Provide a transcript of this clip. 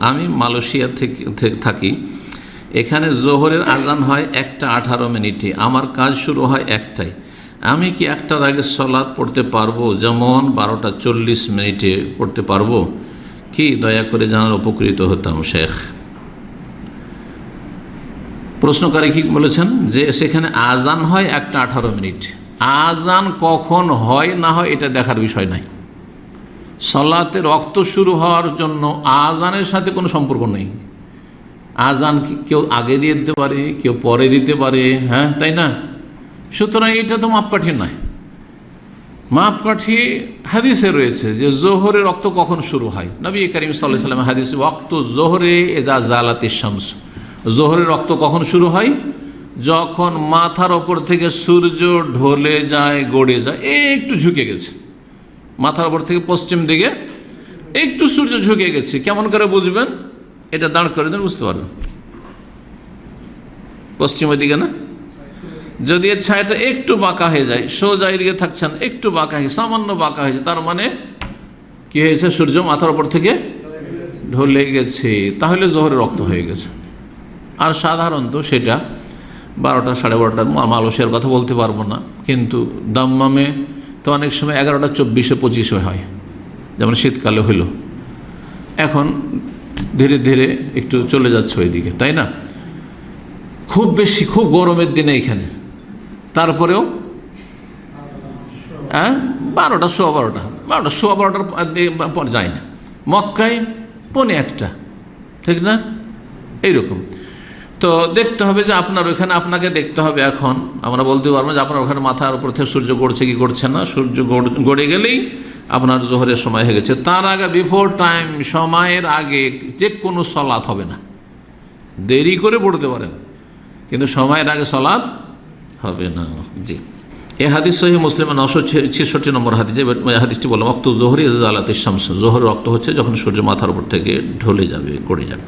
আমি মালয়েশিয়া থেকে থেকে। এখানে জোহরের আজান হয় একটা আঠারো মিনিটে। আমার কাজ শুরু হয় একটাই আমি কি একটার আগে সলাদ পড়তে পারব? যেমন বারোটা চল্লিশ মিনিটে পড়তে পারব? কি? দয়া করে জানার উপকৃত হতাম, শেখ। প্রশ্নকারী কি বলেছেন? যে সেখানে আজান হয় একটা আঠারো মিনিট। আজান কখন হয় না হয় এটা দেখার বিষয় নাই। সলাতে রক্ত শুরু হওয়ার জন্য আজানের সাথে কোনো সম্পর্ক নেই। আজান কেউ আগে দিয়ে দিতে পারে, কেউ পরে দিতে পারে হ্যাঁ তাই না? সুতরাং এটা তো মাপকাঠি নয়। মাপকাঠি হাদিসে রয়েছে যে জোহরে রক্ত কখন শুরু হয়। নবী করিম সাল্লাহ সাল্লাম হাদিস রক্ত জোহরে এজা জালাতে শামস। জোহরে রক্ত কখন শুরু হয়? যখন মাথার ওপর থেকে সূর্য ঢলে যায়, গড়ে যায় একটু ঝুঁকে গেছে। মাথার ওপর থেকে পশ্চিম দিকে একটু সূর্য ঝুঁকে গেছে। কেমন করে বুঝবেন? এটা দাঁড় করে দেন, বুঝতে পারবেন। পশ্চিমের দিকে না? যদি এর ছায়াটা একটু বাঁকা হয়ে যায়, সোজা এদিকে থাকছেন, একটু বাঁকা হয়ে সামান্য বাঁকা হয়েছে, তার মানে কি হয়েছে? সূর্য মাথার ওপর থেকে ঢলে গেছে। তাহলে জোহরে রক্ত হয়ে গেছে। আর সাধারণত সেটা বারোটা সাড়ে বারোটা মালসের কথা বলতে পারব না, কিন্তু দাম্মামে তো অনেক সময় এগারোটা চব্বিশে পঁচিশে হয়, যেমন শীতকালে হইল। এখন ধীরে ধীরে একটু চলে যাচ্ছে ওইদিকে, তাই না? খুব বেশি, খুব গরমের দিনে এখানে। তারপরেও হ্যাঁ? বারোটা, সোয়া বারোটা। বারোটা, সোয়া বারোটার পর যায় না। মক্কায় পনে একটা, ঠিক না? এইরকম। তো দেখতে হবে যে আপনার ওখানে আপনাকে দেখতে হবে এখন। আমরা বলতে পারব যে আপনার ওখানে মাথার উপর থেকে সূর্য গড়ছে কি করছে না, সূর্য গড়ে গেলেই আপনার জোহরের সময় হয়ে গেছে। তার আগে বিফোর টাইম সময়ের আগে যে কোনো সলাৎ হবে না। দেরি করে পড়তে পারেন, কিন্তু সময়ের আগে সলাৎ হবে না। জি। এ হাদিস সহি মুসলিম নশো ছেষট্টি নম্বর হাদিস হাদিসটি বললাম অক্ত জোহরি আলাত শামস জোহর রক্ত হচ্ছে যখন সূর্য মাথার উপর থেকে ঢলে যাবে, গড়ে যাবে।